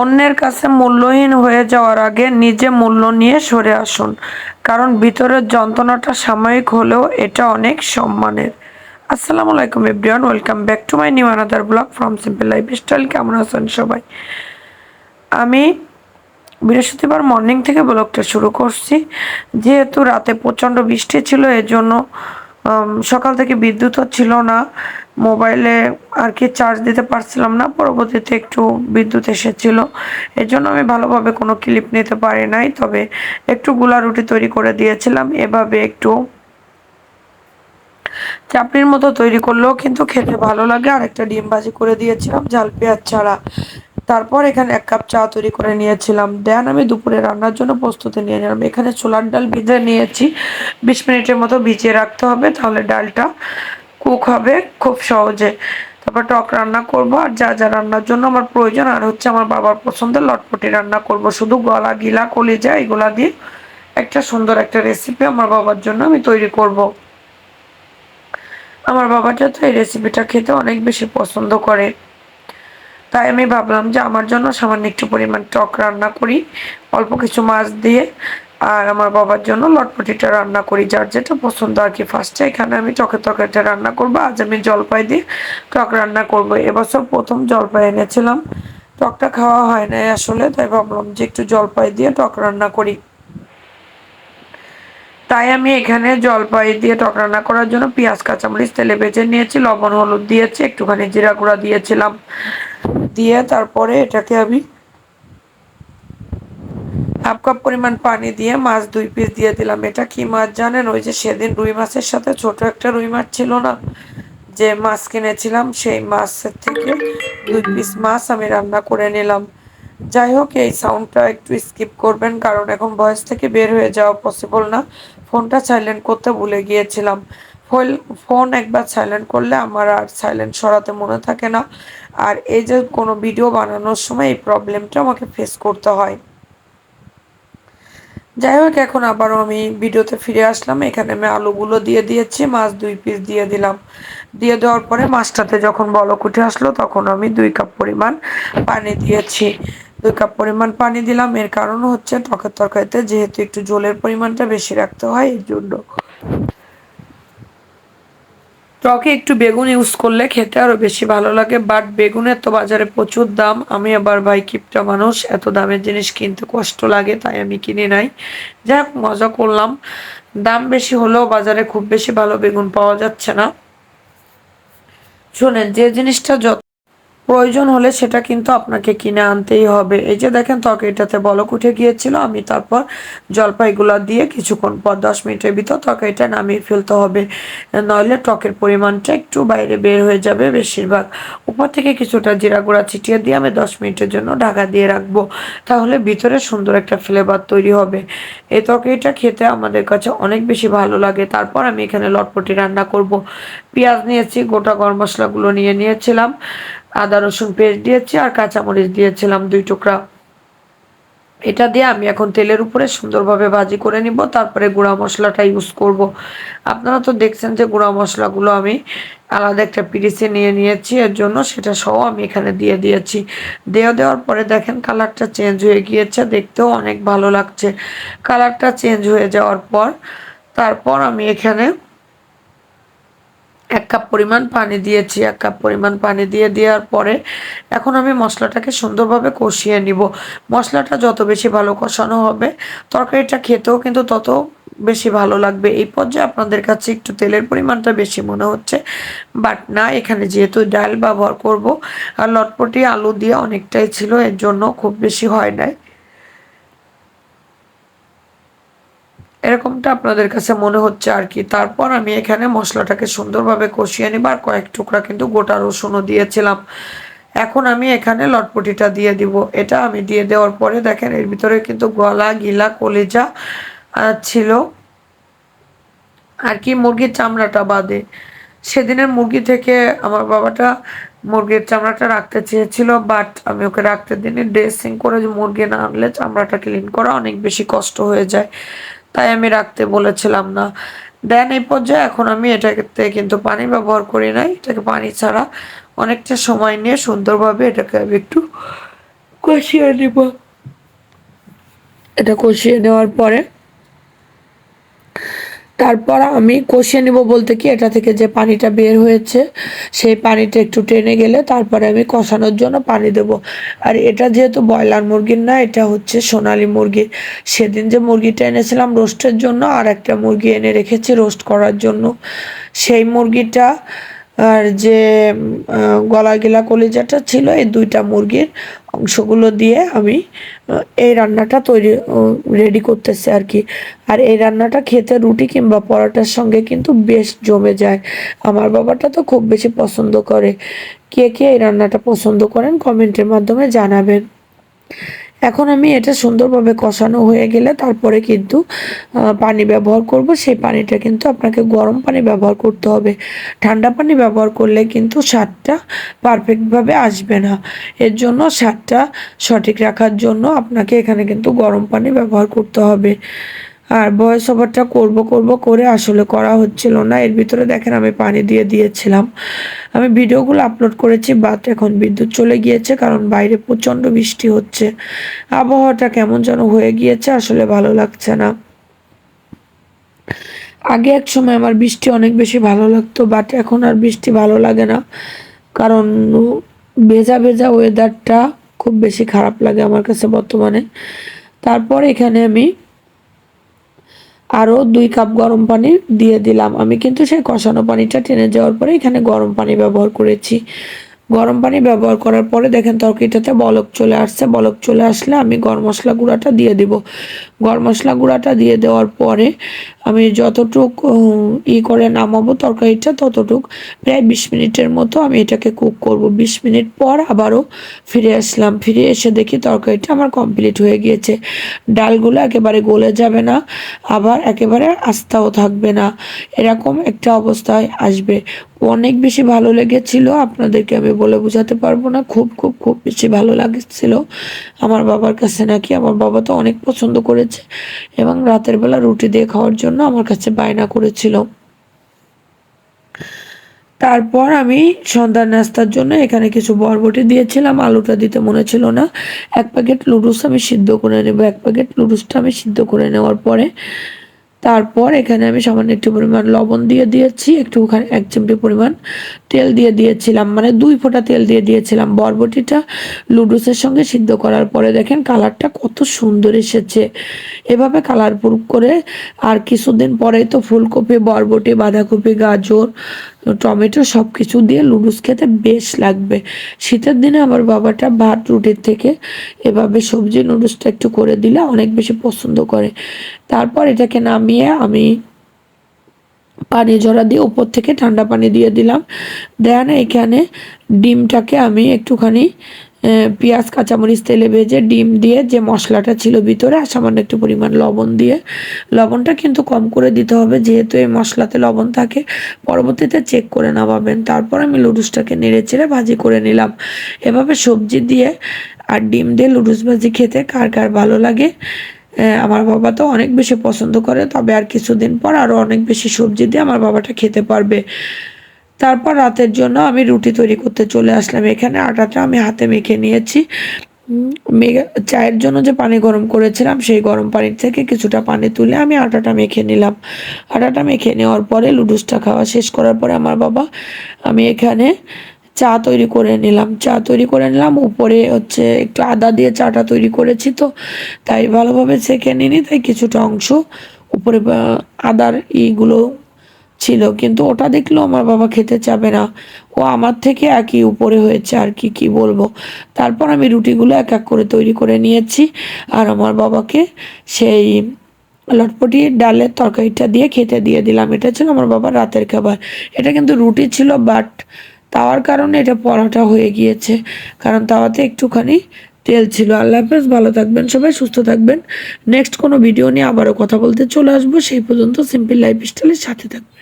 অন্যের কাছে মূল্যহীন হয়ে যাওয়ার আগে নিজে মূল্য নিয়ে সরে আসুন, কারণ ভিতরের যন্ত্রণাটা সাময়িক হলেও এটা অনেক সম্মানের। আসসালামু আলাইকুম everyone, welcome back to my new another blog from simple life style. কেমন আছেন সবাই? আমি বৃহস্পতিবার মর্নিং থেকে ব্লগটা শুরু করছি। যেহেতু রাতে প্রচণ্ড বৃষ্টি ছিল, এজন্য সকাল থেকে বিদ্যুৎও ছিল না। মোবাইলে আর কি চার্জ দিতে পারছিলাম না, পরবর্তীতে একটু বিদ্যুৎ এসেছিল। এর জন্য আমি ভালোভাবে কোনো ক্লিপ নিতে পারি নাই, তবে একটু গুলা রুটি তৈরি করে দিয়েছিলাম, এভাবে একটু চাপড়ির মতো তৈরি করলেও কিন্তু খেতে ভালো লাগে। আর একটা ডিম ভাজি করে দিয়েছিলাম, ঝাল পেঁয়াজ ছাড়া। তারপর এখানে এক কাপ চা তৈরি করে নিয়েছিলাম। দেন আমি দুপুরে রান্নার জন্য প্রস্তুতি নিয়ে নিলাম। এখানে ছোলার ডাল ভিজে নিয়েছি। বিশ মিনিটের মতো ভিজিয়ে রাখতে হবে, তাহলে ডালটা কুক হবে খুব সহজে। তারপর টক রান্না করব আর যা যা রান্নার জন্য আমার প্রয়োজন। আর হচ্ছে আমার বাবার পছন্দের লটপটি রান্না করব। শুধু গলা গিলা, কলিজা, এগুলা দিয়ে একটা সুন্দর একটা রেসিপি আমার বাবার জন্য আমি তৈরি করব। আমার বাবাটা তো এই রেসিপিটা খেতে অনেক বেশি পছন্দ করে। তাই আমি ভাবলাম যে আমার জন্য সামান্য একটু পরিমাণ টক রান্না করি, অল্প কিছু মাছ দিয়ে। আর আমার বাবার জন্য লটপটিটা রান্না করি, যার যেটা পছন্দ আর কি। ফার্স্টে এখানে আমি টকের তরকারিটা রান্না করব, আজ আমি জলপাই দিয়ে টক রান্না করব। এবছর প্রথম জলপাই এনেছিলাম, টকটা খাওয়া হয় না আসলে, তাই ভাবলাম যে একটু জলপাই দিয়ে টক রান্না করি। তাই আমি এখানে জলপাই দিয়ে টক রান্না করার জন্য পেঁয়াজ, কাঁচামরিচ, তেলে ভেজে নিয়েছি, লবণ, হলুদ দিয়েছি, একটুখানি জিরা গুঁড়া দিয়েছিলাম। দিয়ে তারপরে এটাকে আমি হাফ কাপ পরিমাণ পানি দিয়ে মাছ দুই পিস দিয়ে দিলাম। এটা কি মাছ জানেন? ওই যে সেদিন রুই মাছের সাথে ছোট একটা রুই মাছ ছিল না? যে মাছ কিনেছিলাম, সেই মাছের থেকে দুই পিস মাছ আমি রান্না করে নিলাম। যাই হোক, এই সাউন্ডটা একটু স্কিপ করবেন, কারণ এখন ভয়েস থেকে বের হয়ে যাওয়া পসিবল না। ফোনটা সাইলেন্ট করতে ভুলে গিয়েছিলাম। ফোন একবার সাইলেন্ট করলে আমার আর সাইলেন্ট সরাতে মনে থাকে না। আর এই যে কোনো ভিডিও বানানোর সময় এই প্রবলেমটা আমাকে ফেস করতে হয়। যাই হোক, এখন আবারও আমি ভিডিওতে ফিরে আসলাম। এখানে আমি আলুগুলো দিয়ে দিয়েছি, মাছ দুই পিস দিয়ে দিলাম। দিয়ে দেওয়ার পরে মাছটাতে যখন বলক আসলো, তখন আমি দুই কাপ পরিমাণ পানি দিয়েছি। দুই কাপ পরিমাণ পানি দিলাম, এর কারণ হচ্ছে টকের তরকারিতে যেহেতু একটু জলের পরিমাণটা বেশি রাখতে হয় এর জন্য। টকে একটু বেগুন ইউজ করলে খেতে আরও বেশি ভালো লাগে বাট বেগুনের তো বাজারে প্রচুর দাম। আমি আবার ভাই কিপটা মানুষ, এত দামের জিনিস কিনতে কষ্ট লাগে, তাই আমি কিনে নাই। যাই মজা করলাম। দাম বেশি হলেও বাজারে খুব বেশি ভালো বেগুন পাওয়া যাচ্ছে না। শোনেন, যে জিনিসটা যত প্রয়োজন হলে সেটা কিন্তু আপনাকে কিনে আনতেই হবে। এই যে দেখেন তরকারিটাতে বলক উঠে গিয়েছিল, আমি তারপর জলপাইগুলা দিয়ে কিছুক্ষণ পর দশ মিনিটের ভিতর তরকারিটা নামিয়ে ফেলতে হবে। নইলে টকের পরিমাণটা একটু বাইরে বের হয়ে যাবে বেশিরভাগ। উপর থেকে কিছুটা জিরা গুঁড়া ছিটিয়ে দিয়ে আমি দশ মিনিটের জন্য ঢাকা দিয়ে রাখব। তাহলে ভিতরে সুন্দর একটা ফ্লেভার তৈরি হবে। এই তরকারিটা খেতে আমাদের কাছে অনেক বেশি ভালো লাগে। তারপর আমি এখানে লটপটি রান্না করব। পেঁয়াজ নিয়েছি, গোটা গরম মশলাগুলো নিয়ে নিয়েছিলাম। আদা, রসুন পেস্ট দিয়েছি আর কাঁচামরিচ দিয়েছিলাম দুই টুকরা। এটা দিয়ে আমি এখন তেলের উপরে সুন্দরভাবে ভাজি করে নিব, তারপরে গুঁড়া মশলাটা ইউজ করব। আপনারা তো দেখছেন যে গুঁড়া মশলাগুলো আমি আলাদা একটা পিরিসে নিয়ে নিয়েছি, এর জন্য সেটা সহ আমি এখানে দিয়ে দিয়েছি। দেওয়া দেওয়ার পরে দেখেন কালারটা চেঞ্জ হয়ে গিয়েছে, দেখতেও অনেক ভালো লাগছে। কালারটা চেঞ্জ হয়ে যাওয়ার পর, তারপর আমি এখানে এক কাপ পরিমাণ পানি দিয়েছি, এক কাপ পরিমাণ পানি দিয়ে দেওয়ার পরে এখন আমি মশলাটাকে সুন্দরভাবে কষিয়ে নিব। মশলাটা যত বেশি ভালো কষানো হবে, তরকারিটা খেতেও কিন্তু তত বেশি ভালো লাগবে। এই পর্যায়ে আপনাদের কাছে একটু তেলের পরিমাণটা বেশি মনে হচ্ছে, বাট না, এখানে যেহেতু ডাল ব্যবহার করব, আর লটপটি আলু দিয়ে অনেকটাই ছিল, এর জন্য খুব বেশি হয় নাই। এরকমটা আপনাদের কাছে মনে হচ্ছে আর কি। তারপর আমি এখানে মশলাটাকে সুন্দরভাবে কষিয়ে নিব আর কয়েক টুকরা কিন্তু গোটা রসুনও দিয়েছিলাম। এখন আমি এখানে লটপটিটা দিয়ে দিব। এটা আমি দিয়ে দেওয়ার পরে দেখেন এর ভিতরে কিন্তু গলা গিলা কলিজা ছিল। আর কি মুরগির চামড়াটা বাদে। সেদিনের মুরগি থেকে আমার বাবাটা মুরগির চামড়াটা রাখতে চেয়েছিল বাট আমি ওকে রাখতে দিনে ড্রেসিং করে মুরগি না আনলে চামড়াটা ক্লিন করা অনেক বেশি কষ্ট হয়ে যায়। তাই আমি রাখতে বলেছিলাম না। দেন এই পর্যায়ে এখন আমি এটাতে কিন্তু পানি ব্যবহার করি নাই। এটাকে পানি ছাড়া অনেকটা সময় নিয়ে সুন্দরভাবে এটাকে আমি একটু কষিয়ে নেব। এটা কষিয়ে নেওয়ার পরে তারপর আমি কষিয়ে নিব বলতে কি, এটা থেকে যে পানিটা বের হয়েছে, সেই পানিটা একটু টেনে গেলে তারপরে আমি কষানোর জন্য পানি দেব। আর এটা যেহেতু ব্রয়লার মুরগির না, এটা হচ্ছে সোনালি মুরগি। সেদিন যে মুরগিটা এনেছিলাম রোস্টের জন্য, আর একটা মুরগি এনে রেখেছি রোস্ট করার জন্য। সেই মুরগিটা আর যে গলা গিলা কলিজাটা ছিল, এই দুইটা মুরগির অংশগুলো দিয়ে আমি এই রান্নাটা তৈরি রেডি করতেছি আর কি। আর এই রান্নাটা খেতে রুটি কিংবা পরোটার সঙ্গে কিন্তু বেশ জমে যায়। আমার বাবাটা তো খুব বেশি পছন্দ করে। কে কে এই রান্নাটা পছন্দ করেন কমেন্টের মাধ্যমে জানাবেন। এখন আমি এটা সুন্দরভাবে কষানো হয়ে গেলে তারপরে কিন্তু পানি ব্যবহার করব। সেই পানিটা কিন্তু আপনাকে গরম পানি ব্যবহার করতে হবে। ঠান্ডা পানি ব্যবহার করলে কিন্তু স্বাদটা পারফেক্টভাবে আসবে না। এর জন্য স্বাদটা সঠিক রাখার জন্য আপনাকে এখানে কিন্তু গরম পানি ব্যবহার করতে হবে। আর ভয়েস ওভারটা করব করব করে আসলে করা হচ্ছিল না। এর ভিতরে দেখেন আমি পানি দিয়ে দিয়েছিলাম। আমি ভিডিওগুলো আপলোড করেছি বাট এখন বিদ্যুৎ চলে গিয়েছে কারণ বাইরে প্রচণ্ড বৃষ্টি হচ্ছে। আবহাওয়াটা কেমন যেন হয়ে গিয়েছে, আসলে ভালো লাগছে না। আগে এক সময় আমার বৃষ্টি অনেক বেশি ভালো লাগতো বাট এখন আর বৃষ্টি ভালো লাগে না। কারণ ভেজা ভেজা ওয়েদারটা খুব বেশি খারাপ লাগে আমার কাছে বর্তমানে। তারপর এখানে আমি আরও দুই কাপ গরম পানি দিয়ে দিলাম। আমি কিন্তু সেই কষানো পানিটা টেনে যাওয়ার পরে এখানে গরম পানি ব্যবহার করেছি। গরম পানি ব্যবহার করার পরে দেখেন তরকারিটাতে বলক চলে আসছে। বলক চলে আসলে আমি গরম মশলা গুঁড়াটা দিয়ে দিব। গরম মশলা গুঁড়াটা দিয়ে দেওয়ার পরে আমি যতটুক ই করে নামাবো তরকারিটা ততটুক, প্রায় বিশ মিনিটের মতো আমি এটাকে কুক করব। বিশ মিনিট পর আবারও ফিরে আসলাম। ফিরে এসে দেখি তরকারিটা আমার কমপ্লিট হয়ে গিয়েছে। ডালগুলো একেবারে গলে যাবে না, আবার একেবারে আস্তাও থাকবে না। এরকম একটা অবস্থায় আসবে। অনেক বেশি ভালো লেগেছিল, আপনাদেরকে আমি বলে বোঝাতে পারব না। খুব খুব খুব বেশি ভালো লাগছিল। আমার বাবার কাছে নাকি, আমার বাবা তো অনেক পছন্দ করেছে এবং রাতের বেলা রুটি দিয়ে খাওয়ার জন্য আমার কাছে বায়না করেছিল। তারপর আমি সন্ধ্যার নাস্তার জন্য এখানে কিছু বরবটি দিয়েছিলাম, আলুটা দিতে মনে ছিল না। এক প্যাকেট লুডুস আমি সিদ্ধ করে নেব, এক প্যাকেট লুডুসটা আমি সিদ্ধ করে নেওয়ার পরে তারপর এখানে আমি সামান্য একটু পরিমাণ লবণ দিয়ে দিয়েছি, একটু ওখানে এক চিমটি পরিমাণ তেল দিয়ে দিয়েছিলাম। মানে দুই ফোঁটা তেল দিয়ে দিয়েছিলাম। বরবটিটা লুডুসের সঙ্গে সিদ্ধ করার পরে দেখেন কালারটা কত সুন্দর এসেছে। এভাবে কালার প্রুফ করে আর কিছুদিন পরেই তো ফুলকপি, বরবটি, বাঁধাকপি, গাজর টমেটো সব কিছু দিয়ে লুডুস খেতে বেশ লাগবে। শীতের দিনে আমার বাবাটা ভাত রুটির থেকে এভাবে সবজি নুডলসটা একটু করে দিলে অনেক বেশি পছন্দ করে। তারপর এটাকে নামিয়ে আমি পানি ঝরা দিয়ে উপর থেকে ঠান্ডা পানি দিয়ে দিলাম। দেন এখানে ডিমটাকে আমি একটুখানি পেঁয়াজ, কাঁচামরিচ, তেলে ভেজে, ডিম দিয়ে যে মশলাটা ছিল ভিতরে, আর সামান্য একটু পরিমাণ লবণ দিয়ে। লবণটা কিন্তু কম করে দিতে হবে, যেহেতু এই মশলাতে লবণ থাকে। পরবর্তীতে চেক করে নামাবেন। তারপর আমি লুডুসটাকে নেড়ে চেড়ে ভাজি করে নিলাম। এভাবে সবজি দিয়ে আর ডিম দিয়ে লুডুস ভাজি খেতে কার কার ভালো লাগে? আমার বাবা তো অনেক বেশি পছন্দ করে, তবে আর কিছুদিন পর আরও অনেক বেশি সবজি দিয়ে আমার বাবাটা খেতে পারবে। তারপর রাতের জন্য আমি রুটি তৈরি করতে চলে আসলাম। এখানে আটাটা আমি হাতে মেখে নিয়েছি। চায়ের জন্য যে পানি গরম করেছিলাম, সেই গরম পানির থেকে কিছুটা পানি তুলে আমি আটাটা মেখে নিলাম। আটাটা মেখে নেওয়ার পরে লুডুসটা খাওয়া শেষ করার পরে আমার বাবা, আমি এখানে চা তৈরি করে নিলাম। চা তৈরি করে নিলাম। উপরে হচ্ছে একটু আদা দিয়ে চাটা তৈরি করেছি তো, তাই ভালোভাবে সেঁকে নিনি তাই কিছুটা অংশ উপরে আদার ইগুলো ছিল, কিন্তু ওটা দেখলেও আমার বাবা খেতে চাবে না। ও আমার থেকে একই উপরে হয়েছে, আর কি কি বলব? তারপর আমি রুটিগুলো এক এক করে তৈরি করে নিয়েছি, আর আমার বাবাকে সেই লটপটি ডালের তরকারিটা দিয়ে খেতে দিয়ে দিলাম। এটা ছিল আমার বাবার রাতের খাবার। এটা কিন্তু রুটি ছিল, বাট তাওয়ার কারণে এটা পরোটা হয়ে গিয়েছে, কারণ তাওয়াতে একটুখানি তেল ছিল। আল্লাহ হাফেজ, ভালো থাকবেন সবাই, সুস্থ থাকবেন। নেক্সট কোনো ভিডিও নিয়ে আবারও কথা বলতে চলে আসব। সেই পর্যন্ত সিম্পল লাইফ স্টাইলের সাথে থাকবেন।